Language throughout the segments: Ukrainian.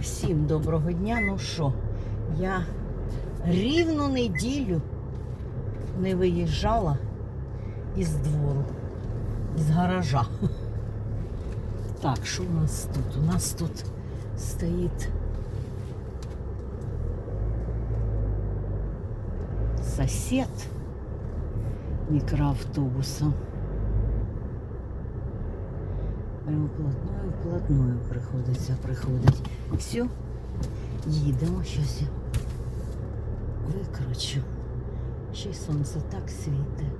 Всім доброго дня. Ну що, я рівну неділю не виїжджала із двору, із гаража. Так, що у нас тут? У нас тут стоїть сосед мікроавтобусом. Прямо вплотную, вплотную приходиться приходить. Все, їдемо, щось я викручу. Ще й сонце так світить.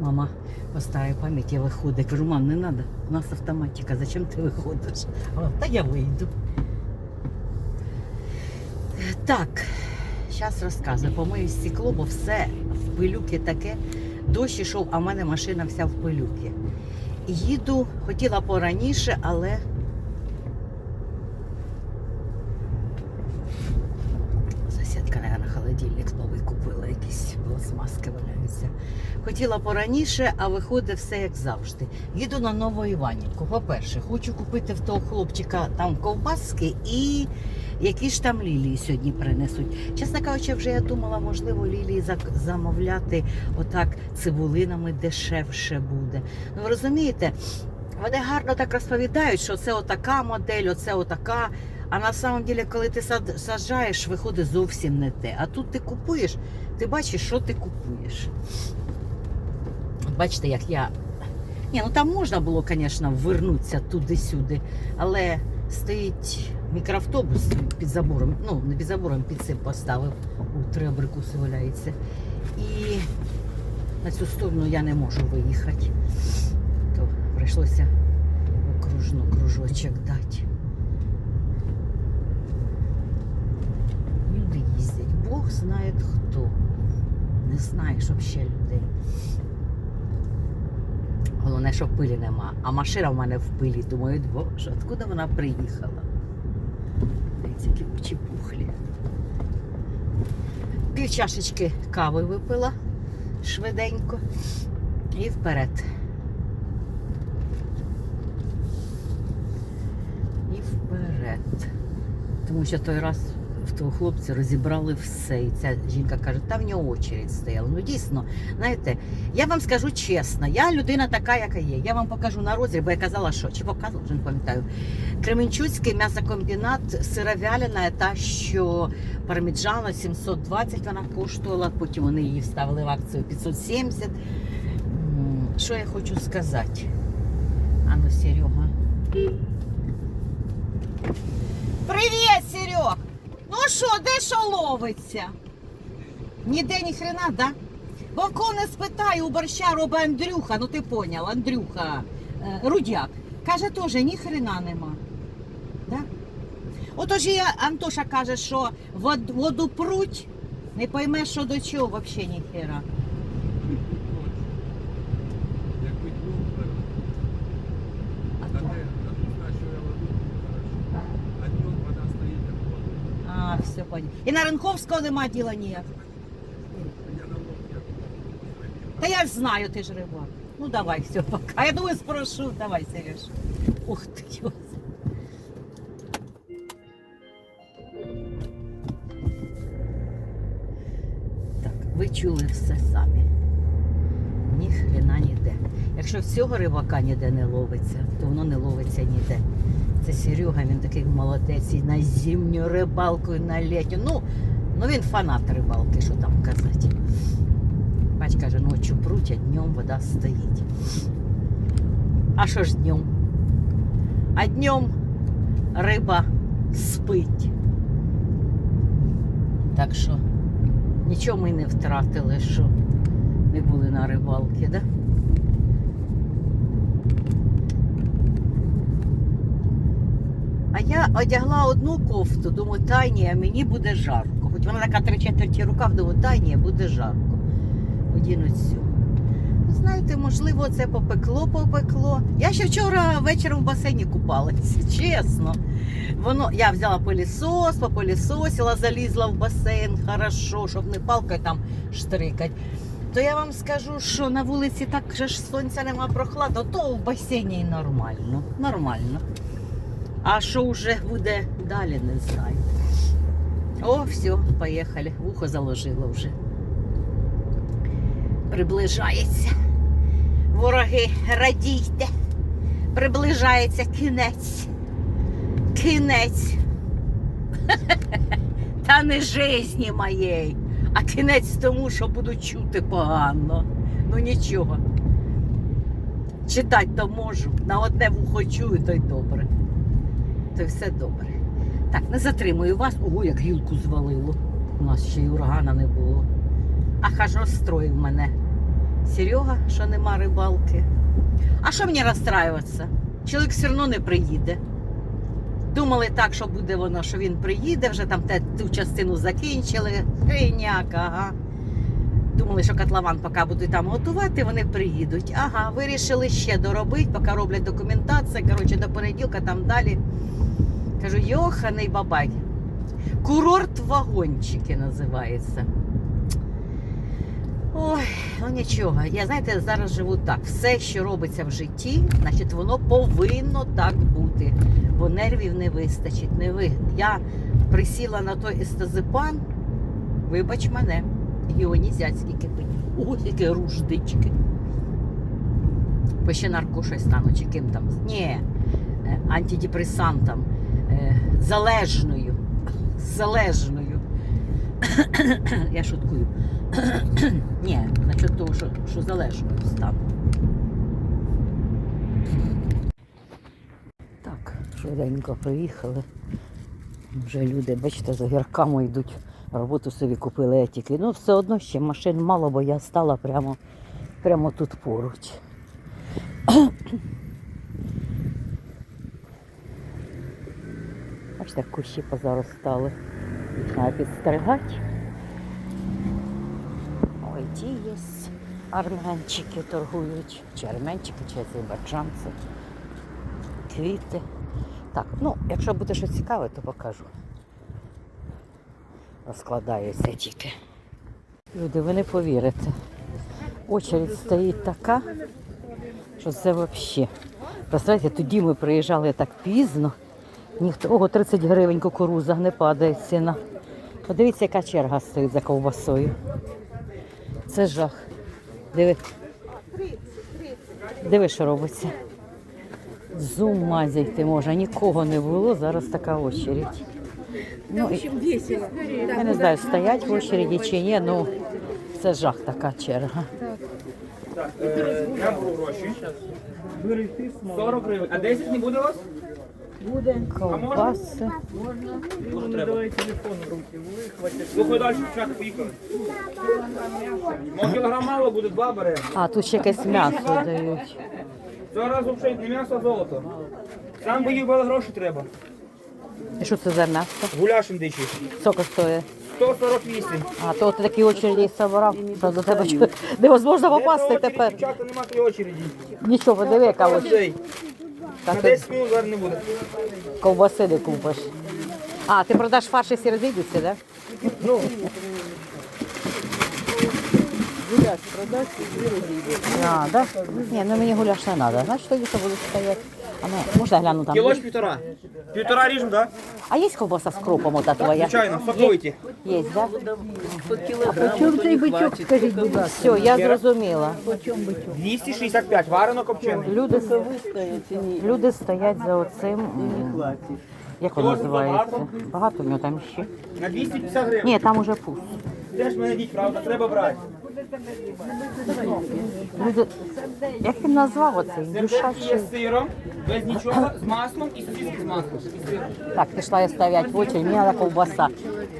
Мама по старой памяти виходить. Кажу, мам, не надо, у нас автоматика, зачем ти виходиш? Та я вийду. Так, зараз розказую. Помию стекло, бо все в пилюки таке. Дощ ішов, а в мене машина вся в пилюки. Їду, хотіла пораніше, але сусідка, наверное, холодильник новий купила, якісь пластмаски валяються. Хотіла пораніше, а виходить все як завжди. Їду на Новоіванівку. По-перше, хочу купити в того хлопчика там ковбаски і які ж там лілії сьогодні принесуть. Чесно кажучи, вже я думала, можливо, лілії замовляти отак цибулинами дешевше буде. Ну ви розумієте, вони гарно так розповідають, що це отака модель, оце отака. А на самом деле, коли ти саджаєш, виходить зовсім не те. А тут ти купуєш, ти бачиш, що ти купуєш. Бачите, як я. Ні, ну там можна було, звісно, вернутися туди-сюди, але стоїть мікроавтобус під забором, ну, не під забором, під цим поставив, у три абрикуси валяється. І на цю сторону я не можу виїхати. То прийшлося окружно кружочок дати. Люди їздять. Бог знає хто. Не знаєш взагалі людей. Головне, що пилі нема. А машина в мене в пилі. Думаю, боже, откуда вона приїхала? Дивіться, які очі пухлі. Пів чашечки кави випила швиденько і вперед. І вперед. Тому що той раз в того хлопця розібрали все. І ця жінка каже, та в нього очередь стояла. Ну дійсно, знаєте, я вам скажу чесно, я людина така, яка є. Я вам покажу на розріб, бо я казала, що чи показувала, вже не пам'ятаю. Кременчуцький м'ясокомбінат сировяліна, та що парміджано 720 вона коштувала, потім вони її вставили в акцію 570. Що я хочу сказати? Ану, Серега. Привіт, Серег! Ну що, де що ловиться? Ніде ні хрена, да? Вовко не спитає, у борща робить Андрюха, ну ти поняв, Андрюха, е, Рудяк. Каже, теж ні хрена нема. Да? Отож і Антоша каже, що воду пруть, не поймеш, що до чого, взагалі ні хера. Якби днем беру, А а то- де що я воду хорошо. А днем вода стоїть як вода. А. І на Ринковського нема діла ніяк. Та я ж знаю, ти ж рибак. Ну давай, все, пока. Я думаю, спрошу. Давай, Сереж. Ух ти, йос. Так, ви чули все самі. Ні хрена ніде. Якщо всього рибака ніде не ловиться, то воно не ловиться ніде. Це Серега, він такий молодець і на зимню рибалку, і на літню. Ну, ну він фанат рибалки, що там казати. Бач каже, ночі пруть, а днем вода стоїть. А що ж днем? А днем риба спить. Так що нічого ми не втратили, що не були на рибалці, да? А я одягла одну кофту, думаю, та ні, а мені буде жарко. Хоч вона така три четверті рукав, думаю, та ні, буде жарко. Одіну цю. Знаєте, можливо, це попекло, попекло. Я ще вчора вечором в басейні купалася, чесно. Воно, я взяла пилісос, попилісосила, залізла в басейн, хорошо, щоб не палкою там штрикать. То я вам скажу, що на вулиці так же ж сонця нема прохладно, то в басейні нормально. Нормально. А що вже буде далі, не знаю. О, все, поїхали. Вухо заложило вже. Приближається. Вороги, радійте. Приближається кінець. Кінець. Та не жизні моєї, а кінець тому, що буду чути погано. Ну нічого. Читати то можу. На одне вухо чую, то й добре. То й все добре. Так, не затримую вас. Ого, як гілку звалило. У нас ще й урагана не було. Ах, аж розстроїв мене. Серега, що нема рибалки. А що мені розстраюватися? Чоловік все одно не приїде. Думали так, що буде воно, що він приїде, вже там те, ту частину закінчили. Гейняк, ага. Думали, що котлован поки будуть там готувати, вони приїдуть. Ага, вирішили ще доробити, поки роблять документацію. Коротше, до понеділка там далі. Кажу, йоханий бабай. Курорт вагончики називається. Ой, ну нічого. Я знаєте, зараз живу так. Все, що робиться в житті, значить, воно повинно так бути. Бо нервів не вистачить. Не ви. Я присіла на той естезепан, вибач мене, нельзя скільки. Ой, яке руждички. Бо ще наркошей стану, чи ким там. Ні, е, антидепресантом, е, залежною. Залежною. Я шуткую. Ні, насчет того, що, що залежною стану. Так, швиденько приїхали. Вже люди, бачите, з огірками йдуть. Роботу собі купили етіки. Ну, все одно ще машин мало, бо я стала прямо, прямо тут поруч. Бачите, кущі позаростали. Їх треба підстригати. Ті є армянчики торгують, чи армянчики, чи азербайджанці. Квіти. Так, ну, якщо буде щось цікаве, то покажу. Розкладаються тільки. Люди, ви не повірите. Очередь стоїть така, що це взагалі. Представляєте, тоді ми приїжджали так пізно. Ніхто, ого, 30 гривень кукуруза не падає ціна. Подивіться, яка черга стоїть за ковбасою. Це жах. Диви. Диви, що робиться. З ума зійти може, нікого не було, зараз така очередь. Ну, і, я не знаю, стоять в очереді чи ні, ну це жах така черга. Я гроші. 40 гривень. А 10 не буде у вас? Ковбаси. Дуже треба. Слухай далі, дівчата, поїхали. Мого кілограм мало буде, два бере. А, тут ще якесь м'ясо дають. Зараз взагалі не м'ясо, а золото. Сам боїв, але гроші треба. І що це за м'ясо? Гуляш індичий. Скільки стоїть? 148. А то ти такі очереді собирав, що до тебе невозможно попасти тепер. Дівчата, нема тої очереді. Нічого, диви, яка очередь. Та На ти 10 минут зараз не буде. ковбаси не купиш. А, ти продаш фарш і всі розійдуться, так? Ну, Гуляш продаш, і розійде. А, да? Ні, ну мені гуляш не треба. Значить, тоді що буду стояти. А ну, можна гляну там? кіло ж півтора. Півтора ріжу, так? А є ковбаса з кропом ота твоя? Звичайно, соковиті. Є, так? А чому цей бичок, скажіть, будь ласка? Все, я зрозуміла. По чому бичок? 265, варено копчений. Люди, люди стоять за оцим. м, Як воно називається? Багато в нього там ще. На 250 гривень. Ні, там уже пусто. Теж мене діть, правда, треба брати. Як він назвав оцей? Сердечки є з сиром, без нічого, з маслом і сосиски з маслом. І. Так, пішла я стоять в очередь, мені треба ковбаса.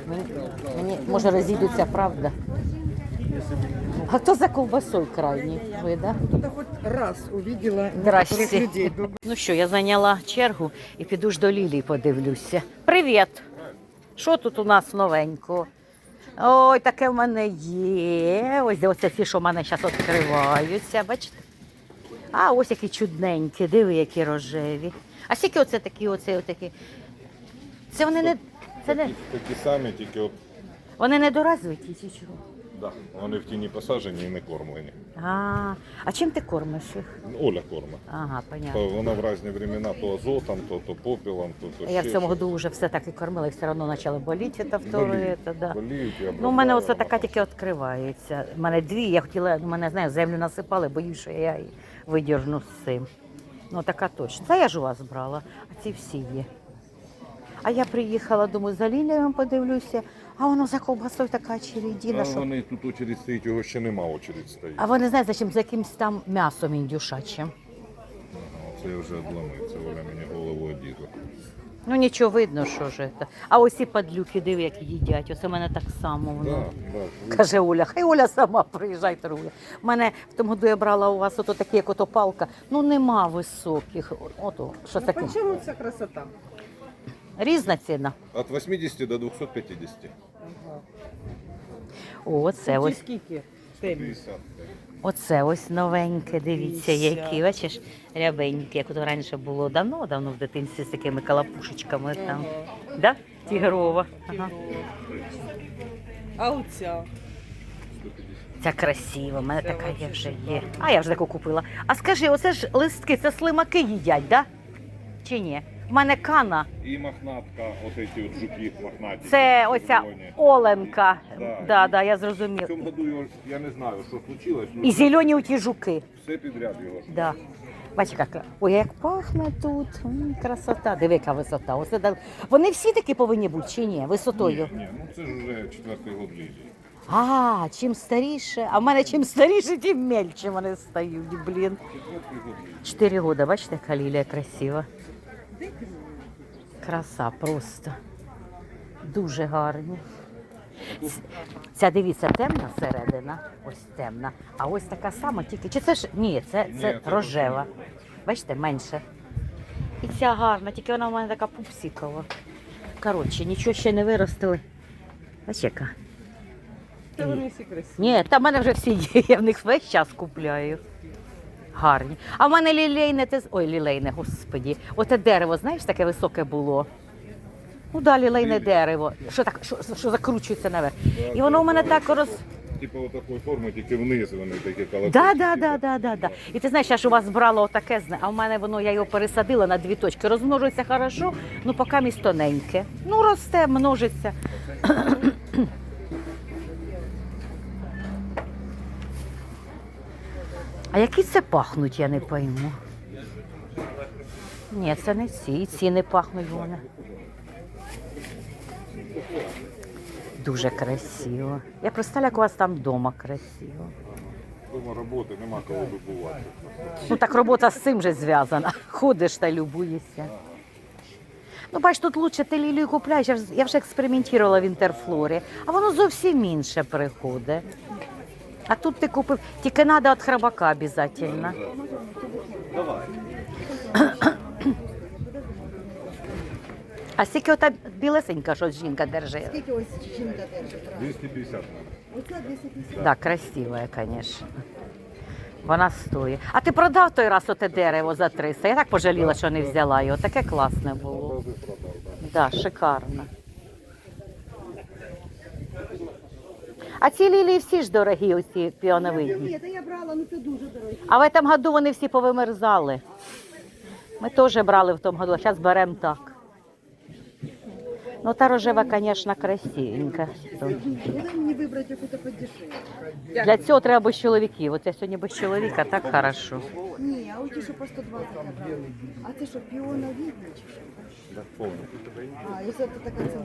Мені, мені може розійдуться, правда? А хто за ковбасою крайній? Ви, да? Хоч раз увидела Здрасте. людей. Ну що, я зайняла чергу і піду ж до Лілії подивлюся. Привіт! Що тут у нас новенького? Ой, таке в мене є. Ось де оце ті, що в мене зараз відкриваються, бачите? А ось які чудненькі, диви, які рожеві. А скільки оце такі, оце такі? Це вони не. Це не. Такі самі, тільки от, Вони недоразвиті чи чого? Да, вони в тіні посаджені і не кормлені. А, а чим ти кормиш їх? Оля корма. Ага, понятно. Вона в різні времена то азотом, то, то попелом, то, то Я в цьому щось. году вже все так і кормила, і все одно почало боліти, це второе, Боліють, да. боліють і Ну, у мене оце обробляю, така тільки відкривається. У мене дві, я хотіла, ну, мене знаю, землю насипали, боюсь, що я її видірну з цим. Ну, така точно. Це я ж у вас брала, а ці всі є. А я приїхала, думаю, за Лілією подивлюся, а воно за ковбасою така чередіна, А що. вони тут очередь стоїть, його ще нема очередь стоїть. А вони знають, за чим, за якимсь там м'ясом індюшачим. Це я вже це Оля мені голову оділа. Ну нічого видно, що ж це. А ось і падлюки, диви, як їдять. Оце в мене так само воно. Да, да. Каже Оля, хай Оля сама приїжджай торгує. У мене в тому году я брала у вас ото такі, як ото палка. Ну нема високих. Ото, що таке? Почему вся красота? Різна ціна. От 80 до 250. О, це ось, скільки? Темі. 50. оце ось новеньке. Дивіться, які, бачиш, рябенькі, як ото раніше було давно-давно в дитинстві з такими калапушечками там. Да? Тігрова. Ага. А оця? Ця красива, в мене така є вже є. А я вже таку купила. А скажи, оце ж листки, це слимаки їдять, да? Чи ні? В мене кана. І мохнатка, от ці от жуки мохнаті. Це оця червоні. Оленка. Да. Да, да, я В зрозумів. цьому году його, я не знаю, що случилось, ну, І зелені оті жуки. все підряд його. ж. Да. Бач, як, ой, як пахне тут. М, красота. Диви, яка висота. Оце, Вони всі такі повинні бути чи ні? Висотою. Ні, ні, ну це ж вже четвертий год лілії. А, чим старіше. А в мене чим старіше, тим мельче вони стають, блін. Четвертий год лілії. Чотири роки, бачите, яка лілія красива. Краса просто. Дуже гарні. Ця дивіться, темна середина, ось темна. А ось така сама, тільки. Чи це ж. Ні, це, Ні, це це рожева. Бачите, менше. І ця гарна, тільки вона в мене така пупсікова. Коротше, нічого ще не виростили. Бачиш, яка? Та вони всі красиві. Ні, та в мене вже всі є, я в них весь час купляю. Гарні. А в мене лілейне, з- ой, лілейне, господі. Оте дерево, знаєш, таке високе було. Ну да, лілейне дерево, що так, що, що закручується наверх. І воно у мене так роз. Типу отакої форми, тільки вниз вони такі колокольчики. Да, да, да, да, да, да. І ти знаєш, я ж у вас брала отаке, зна- а в мене воно, я його пересадила на дві точки. Розмножується хорошо, ну поки місць тоненьке. Ну, росте, множиться. А які це пахнуть, я не пойму. Ні, це не ці, і ці не пахнуть вони. Дуже красиво. Я представляю, як у вас там вдома красиво. Дома роботи, нема кого вибувати. Ну так робота з цим же зв'язана. Ходиш та любуєшся. Ну, бач, тут лучше ти лілію купляєш. Я вже- Я вже експериментувала в інтерфлорі, а воно зовсім інше приходить. А тут ти купив, тільки треба від храбака обов'язково. А скільки ота білесенька, що жінка держить? Скільки ось жінка держить? 250 надо. 250. Да, красивая, конечно. Вона стоїть. А ти продав той раз оте дерево за 300? Я так пожаліла, що не взяла його. Таке класне було. Да. Да, шикарно. А ці лілії всі ж дорогі, оці піоновидні. Ні, та я брала, ну це дуже дорого. А в цьому году вони всі повимерзали. Ми теж брали в тому году, а зараз беремо так. Ну, та рожева, звісно, красивенька. Дай мені вибрати яку-то подешевше. Для цього треба без чоловіків. От я сьогодні без чоловіка, так хорошо. Ні, а оті, що по 120 я брала. А це що, піоновідні чи що? Да, повний. А, і це така ціна.